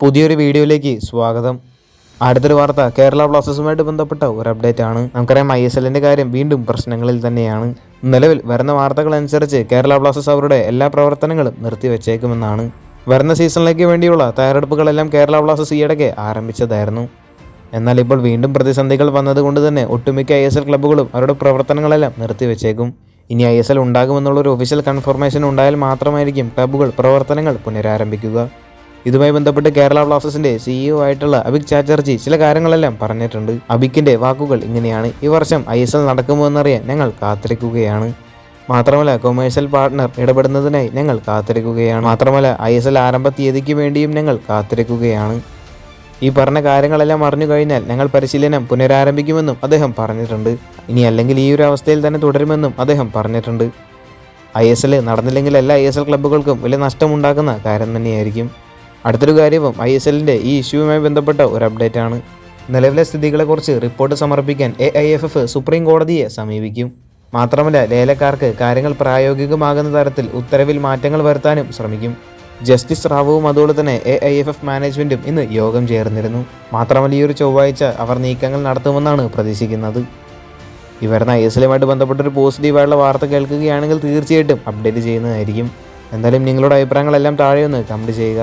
പുതിയൊരു വീഡിയോയിലേക്ക് സ്വാഗതം. അടുത്തൊരു വാർത്ത കേരള ബ്ലാസ്റ്റേഴ്സുമായിട്ട് ബന്ധപ്പെട്ട ഒരു അപ്ഡേറ്റ് ആണ്. നമുക്കറിയാം ഐ എസ് എല്ലിന്റെ കാര്യം വീണ്ടും പ്രശ്നങ്ങളിൽ തന്നെയാണ്. നിലവിൽ വരുന്ന വാർത്തകൾ അനുസരിച്ച് കേരള ബ്ലാസ്റ്റേഴ്സ് അവരുടെ എല്ലാ പ്രവർത്തനങ്ങളും നിർത്തിവെച്ചേക്കുമെന്നാണ്. വരുന്ന സീസണിലേക്ക് വേണ്ടിയുള്ള തയ്യാറെടുപ്പുകളെല്ലാം കേരള ബ്ലാസ്റ്റേഴ്സ് ഈയിടയ്ക്ക് ആരംഭിച്ചതായിരുന്നു. എന്നാൽ ഇപ്പോൾ വീണ്ടും പ്രതിസന്ധികൾ വന്നതുകൊണ്ട് തന്നെ ഒട്ടുമിക്ക ഐ എസ് എൽ ക്ലബ്ബുകളും അവരുടെ പ്രവർത്തനങ്ങളെല്ലാം നിർത്തിവെച്ചേക്കും. ഇനി ഐ എസ് എൽ ഉണ്ടാകുമെന്നുള്ളൊരു ഒഫീഷ്യൽ കൺഫർമേഷൻ ഉണ്ടായാൽ മാത്രമായിരിക്കും ക്ലബ്ബുകൾ പ്രവർത്തനങ്ങൾ പുനരാരംഭിക്കുക. ഇതുമായി ബന്ധപ്പെട്ട് കേരള ബ്ലാസ്റ്റേഴ്സിന്റെ സിഇഒ ആയിട്ടുള്ള അബിക് ചാറ്റർജി ചില കാര്യങ്ങളെല്ലാം പറഞ്ഞിട്ടുണ്ട്. അബിക്കിന്റെ വാക്കുകൾ ഇങ്ങനെയാണ്. ഈ വർഷം ഐ എസ് എൽ നടക്കുമോ എന്നറിയാൻ ഞങ്ങൾ കാത്തിരിക്കുകയാണ്. മാത്രമല്ല കൊമേഴ്സ്യൽ പാർട്ണർ ഇടപെടുന്നതിനായി ഞങ്ങൾ കാത്തിരിക്കുകയാണ്. മാത്രമല്ല ഐ എസ് എൽ ആരംഭ തീയതിക്ക് വേണ്ടിയും ഞങ്ങൾ കാത്തിരിക്കുകയാണ്. ഈ പറഞ്ഞ കാര്യങ്ങളെല്ലാം അറിഞ്ഞു കഴിഞ്ഞാൽ ഞങ്ങൾ പരിശീലനം പുനരാരംഭിക്കുമെന്നും അദ്ദേഹം പറഞ്ഞിട്ടുണ്ട്. ഇനി അല്ലെങ്കിൽ ഈ ഒരു അവസ്ഥയിൽ തന്നെ തുടരുമെന്നും അദ്ദേഹം പറഞ്ഞിട്ടുണ്ട്. ഐ എസ് എൽ നടന്നില്ലെങ്കിൽ എല്ലാ ഐ എസ് എൽ ക്ലബ്ബുകൾക്കും വലിയ നഷ്ടമുണ്ടാക്കുന്ന കാര്യം തന്നെയായിരിക്കും. അടുത്തൊരു കാര്യവും ഐ എസ് എല്ലിന്റെ ഈ ഇഷ്യൂവുമായി ബന്ധപ്പെട്ട ഒരു അപ്ഡേറ്റ് ആണ് നിലവിലെ സ്ഥിതികളെക്കുറിച്ച് റിപ്പോർട്ട് സമർപ്പിക്കാൻ A I F F supreme കോടതിയെ സമീപിക്കും. മാത്രമല്ല ലേലക്കാർക്ക് കാര്യങ്ങൾ പ്രായോഗികമാകുന്ന തരത്തിൽ ഉത്തരവിൽ മാറ്റങ്ങൾ വരുത്താനും ശ്രമിക്കും. ജസ്റ്റിസ് റാവുവും അതുപോലെ തന്നെ എ ഐ എഫ് എഫ് മാനേജ്മെന്റും ഇന്ന് യോഗം ചേർന്നിരുന്നു. മാത്രമല്ല ഈ ഒരു ചൊവ്വാഴ്ച അവർ നീക്കങ്ങൾ നടത്തുമെന്നാണ് പ്രതീക്ഷിക്കുന്നത്. ഇവരുടെ ഐ എസ് എല്ലുമായിട്ട് ബന്ധപ്പെട്ടൊരു പോസിറ്റീവായിട്ടുള്ള വാർത്ത കേൾക്കുകയാണെങ്കിൽ തീർച്ചയായിട്ടും അപ്ഡേറ്റ് ചെയ്യുന്നതായിരിക്കും. എന്തായാലും നിങ്ങളുടെ അഭിപ്രായങ്ങളെല്ലാം താഴെ ഒന്ന് കമന്റ് ചെയ്യുക.